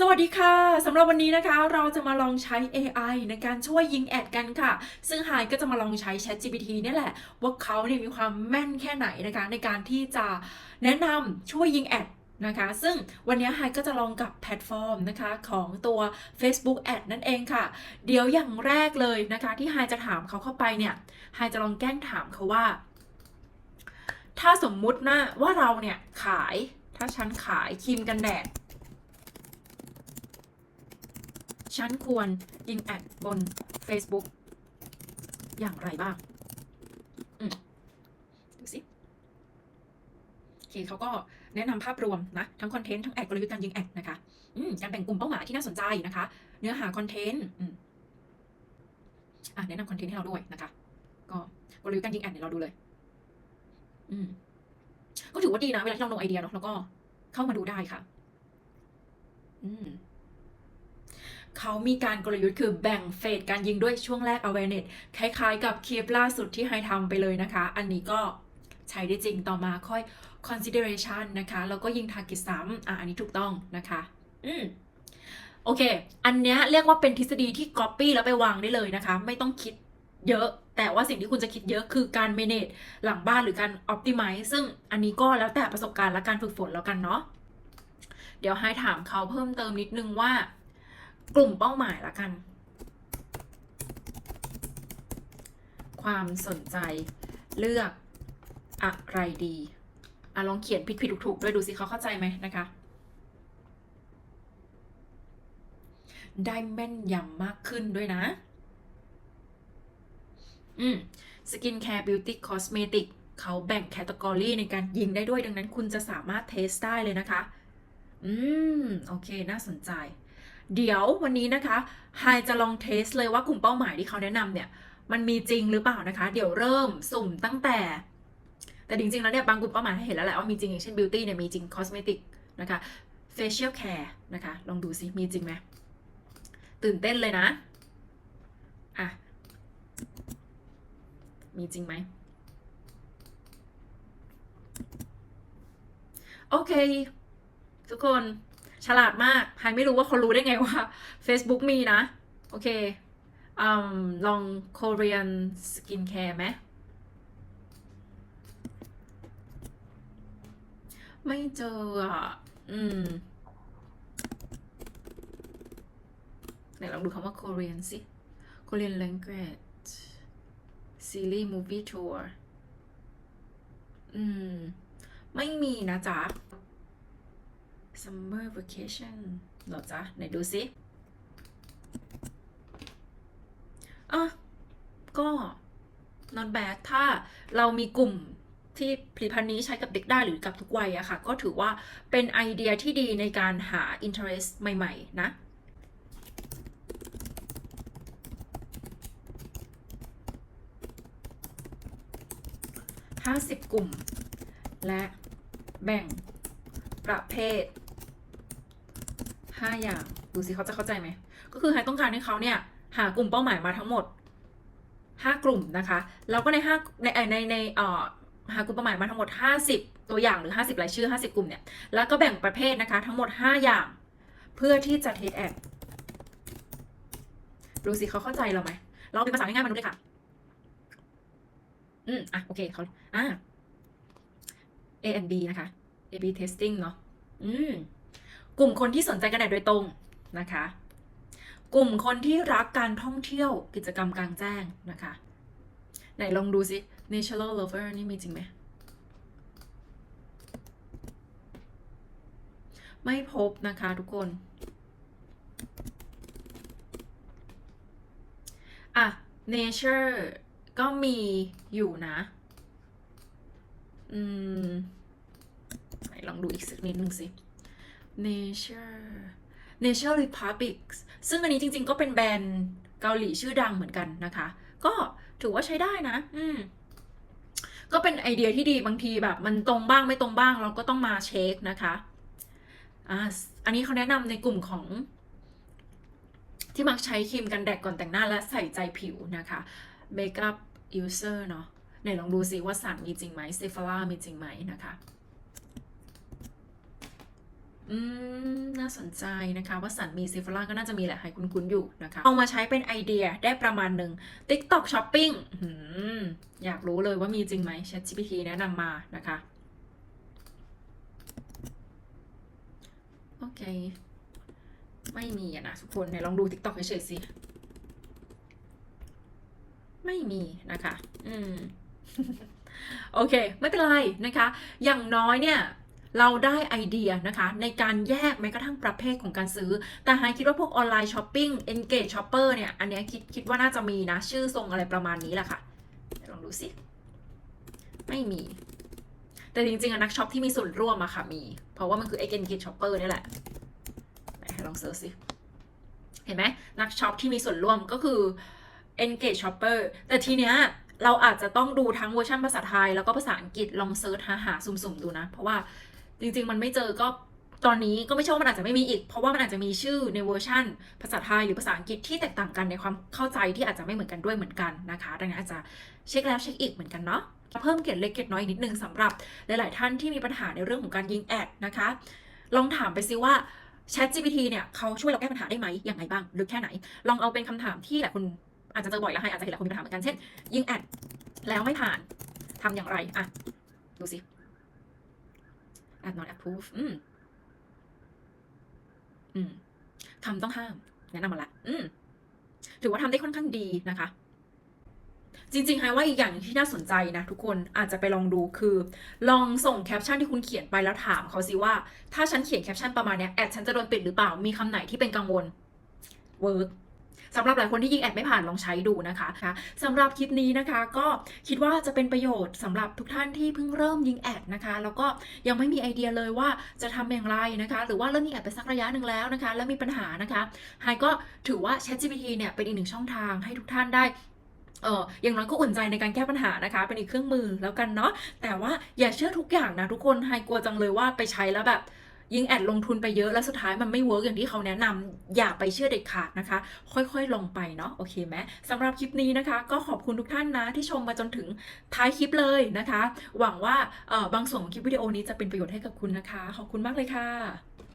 สวัสดีค่ะสำหรับวันนี้นะคะเราจะมาลองใช้ AI ในการช่วยยิงแอดกันค่ะ ซึ่งไฮก็จะมาลองใช้ ChatGPT เนี่ยแหละ ว่าเขาเนี่ยมีความแม่นแค่ไหนนะคะในการที่จะแนะนำช่วยยิงแอดนะคะซึ่งวันนี้ไฮก็จะลองกับแพลตฟอร์มนะคะของตัว Facebook Ad นั่นเองค่ะ เดี๋ยวอย่างแรกเลยนะคะ ที่ไฮจะถามเขาเข้าไปเนี่ยไฮจะลองแกล้งถามเขาว่า ถ้าสมมุตินะว่าเราเนี่ยขายถ้าฉันขายครีมกันแดด ฉันควรยิงแอดบน Facebook อย่างไรบ้างอืมดูสิโอเคเขาก็แนะนำภาพรวมนะ ทั้งคอนเทนต์ทั้งแอดกลยุทธ์การยิงแอดนะคะอืมการแบ่งกลุ่มเป้าหมายที่น่าสนใจนะคะ เนื้อหาคอนเทนต์อะแนะนำคอนเทนต์ให้เราด้วยนะคะ ก็กลยุทธ์การยิงแอดเนี่ยเราดูเลย อืมก็ถือว่าดีนะ เวลาที่เราลงไอเดียเนาะแล้วก็เข้ามาดูได้ค่ะ อืม เขามีการกลยุทธ์คือแบ่งเฟสการยิงด้วยช่วงแรก awareness คล้ายๆ กับคลิปล่าสุดที่ไฮทำไปเลยนะคะ อันนี้ก็ใช้ได้จริงต่อมาค่อย consideration นะคะ แล้วก็ยิง target ซ้ำอะอันนี้ถูกต้องนะคะ อืมโอเค อันเนี้ยเรียกว่าเป็นทฤษฎีที่ copy แล้วไปวางได้เลยนะคะ ไม่ต้องคิดเยอะ แต่ว่าสิ่งที่คุณจะคิดเยอะคือการ manage หลังบ้านหรือการ optimize ซึ่งอันนี้ก็แล้วแต่ประสบการณ์และการฝึกฝนแล้วกันเนาะ เดี๋ยวให้ถามเขาเพิ่มเติมนิดนึงว่า กลุ่มเป้าหมายละกัน ความสนใจเลือกอะไรดีอะลองเขียนผิดผิดถูกถูกๆด้วยดูสิเขาเข้าใจไหมนะคะ ได้แม่นยำมากขึ้นด้วยนะ อืมสกินแคร์บิวตี้คอสเมติกเขาแบ่งแคตตากรีในการยิงได้ด้วยดังนั้นคุณจะสามารถเทสได้เลยนะคะ อืม โอเค น่าสนใจ เดี๋ยววันนี้นะคะไฮจะลองเทสเลยว่ากลุ่มเป้าหมายที่เขาแนะนำเนี่ย มันมีจริงหรือเปล่านะคะ เดี๋ยวเริ่มสุ่มตั้งแต่ แต่จริงๆแล้วเนี่ยบางกลุ่มเป้าหมายให้เห็นแล้วแหละว่ามีจริงอย่างเช่น beauty เนี่ยมีจริง cosmetic นะคะ facial care นะคะ ลองดูสิมีจริงไหมตื่นเต้นเลยนะอะมีจริงไหมโอเค ทุกคน ฉลาดมากไฮไม่รู้ว่าเขารู้ได้ไงว่า Facebook มีนะ โอเคอลอง Korean Skincare ไหมไม่เจออะ อืมไหนลองดูคำว่า Korean สิ Korean language series movie tour อืม ไม่มีนะจ๊ะ summer vacation หรอจ๊ะ ไหนดูสิอะก็ not bad ถ้าเรามีกลุ่มที่ผลิตภัณฑ์นี้ใช้กับเด็กได้หรือกับทุกวัยอะค่ะ ก็ถือว่าเป็นไอเดียที่ดีในการหา interest ใหม่ ๆ นะ50 กลุ่ม และแบ่งประเภท 5 อย่าง ดูสิเขาจะเข้าใจไหม ก็คือไฮต้องการให้เขาเนี่ย หากลุ่มเป้าหมายมาทั้งหมด 5 กลุ่มนะคะ แล้วก็ใน5ในในในเอ่อหากลุ่มเป้าหมายมาทั้งหมด 50 ตัวอย่างหรือ 50รายชื่อ 50 กลุ่มเนี่ย แล้วก็แบ่งประเภทนะคะทั้งหมด 5 อย่าง เพื่อที่จะเทสแอดดูสิเขาเข้าใจเราไหม เราเป็นภาษาง่ายๆมนุษย์เลยค่ะ อืมอะโอเคเขาอ่า A and B นะคะ A B testing เนาะอืม กลุ่มคนที่สนใจกันแดดโดยตรงนะคะ กลุ่มคนที่รักการท่องเที่ยวกิจกรรมกลางแจ้งนะคะ ไหนลองดูสิ natural lover นี่มีจริงไหม ไม่พบนะคะทุกคน อะ nature ก็มีอยู่นะ อืม ไหนลองดูอีกสักนิดนึงสิ Nature Nature Republic ซึ่งอันนี้จริงๆก็เป็นแบรนด์เกาหลีชื่อดังเหมือนกันนะคะ ก็ถือว่าใช้ได้นะ อืมก็เป็นไอเดียที่ดีบางทีแบบ มันตรงบ้างไม่ตรงบ้างเราก็ต้องมาเช็คนะคะอ่าอันนี้เขาแนะนำในกลุ่มของ ที่มักใช้ครีมกันแดดก่อนแต่งหน้าและใส่ใจผิวนะคะ Makeup User เนาะไหนลองดูซิว่าสารมีจริงไหมเซฟาร่ามีจริงไหมนะคะ อืม น่าสนใจนะคะว่าสันมีซิฟล่าก็น่าจะมีแหละให้คุ้นๆอยู่นะคะ เอามาใช้เป็นไอเดียได้ประมาณหนึ่ง TikTok Shopping อืมอยากรู้เลยว่ามีจริงไหม ChatGPT แนะนำมานะคะ โอเค ไม่มีอะนะทุกคนไหนลองดู TikTok เฉยๆสิ ไม่มีนะคะ อืม โอเค ไม่เป็นไรนะคะ อย่างน้อยเนี่ย เราได้ไอเดียนะคะในการแยกแม้กระทั่งประเภทของการซื้อ แต่หายคิดว่าพวกออนไลน์ช้อปปิ้ง engage shopper เนี่ย อันเนี้ยคิดคิดว่าน่าจะมีนะ ชื่อทรงอะไรประมาณนี้แหละค่ะ ลองดูสิ ไม่มี แต่จริงๆนักช็อปที่มีส่วนร่วมอะค่ะมี เพราะว่ามันคือ engage shopper นี่แหละไหนลองเซิร์ชสิ เห็นไหมนักช็อปที่มีส่วนร่วมก็คือ engage shopper แต่ทีเนี้ยเราอาจจะต้องดูทั้งเวอร์ชันภาษาไทย แล้วก็ภาษาอังกฤษลองเซิร์ชหาหาสุ่มๆดูนะ เพราะว่า จริง ๆ มันไม่เจอก็ตอนนี้ก็ไม่ใช่ว่ามันอาจจะไม่มีอีก เพราะว่ามันอาจจะมีชื่อในเวอร์ชันภาษาไทยหรือภาษาอังกฤษที่แตกต่างกันในความเข้าใจที่อาจจะไม่เหมือนกันด้วยเหมือนกันนะคะ ดังนั้นอาจจะเช็คแล้วเช็คอีกเหมือนกันเนาะเพิ่มเกร็ดเล็กเกร็ดน้อยนิดนึงสำหรับหลาย ๆ ท่านที่มีปัญหาในเรื่องของการยิงแอดนะคะ ลองถามไปซิว่า Chat GPT เนี่ยเขาช่วยเราแก้ปัญหาได้ไหมยังไงบ้างหรือแค่ไหน ลองเอาเป็นคำถามที่หลายคนอาจจะเจอบ่อยแล้วให้อาจจะเห็นหลายคนมีปัญหาเหมือนกันเช่นยิงแอดแล้วไม่ผ่านทำอย่างไรอะดูสิ add not approve อืม อืมคำต้องห้าม แนะนำมาละ อืม ถือว่าทำได้ค่อนข้างดีนะคะ จริงๆไฮว่าอีกอย่างหนึ่งที่น่าสนใจนะทุกคนอาจจะไปลองดูคือ ลองส่งแคปชั่นที่คุณเขียนไปแล้วถามเขาสิว่า ถ้าฉันเขียนแคปชั่นประมาณเนี้ยแอดฉันจะโดนปิดหรือเปล่ามีคำไหนที่เป็นกังวลเวิร์ก สำหรับหลายคนที่ยิงแอดไม่ผ่านลองใช้ดูนะคะสำหรับคลิปนี้นะคะก็คิดว่าจะเป็นประโยชน์สำหรับทุกท่านที่เพิ่งเริ่มยิงแอดนะคะ แล้วก็ยังไม่มีไอเดียเลยว่าจะทำอย่างไรนะคะ หรือว่าเริ่มยิงแอดไปสักระยะหนึ่งแล้วนะคะ แล้วมีปัญหานะคะไฮก็ถือว่า ChatGPT เนี่ยเป็นอีกหนึ่งช่องทางให้ทุกท่านได้เอออย่างน้อยก็อุ่นใจในการแก้ปัญหานะคะ เป็นอีกเครื่องมือแล้วกันเนาะแต่ว่าอย่าเชื่อทุกอย่างนะทุกคนไฮกลัวจังเลยว่าไปใช้แล้วแบบ ยิ่งแอดลงทุนไปเยอะแล้วสุดท้ายมันไม่เวิร์กอย่างที่เขาแนะนำอย่าไปเชื่อเด็ดขาดนะคะ ค่อยๆลงไปเนาะโอเคไหมสำหรับคลิปนี้นะคะ ก็ขอบคุณทุกท่านนะที่ชมมาจนถึงท้ายคลิปเลยนะคะ หวังว่าบางส่วนของคลิปวิดีโอนี้จะเป็นประโยชน์ให้กับคุณนะคะ ขอบคุณมากเลยค่ะ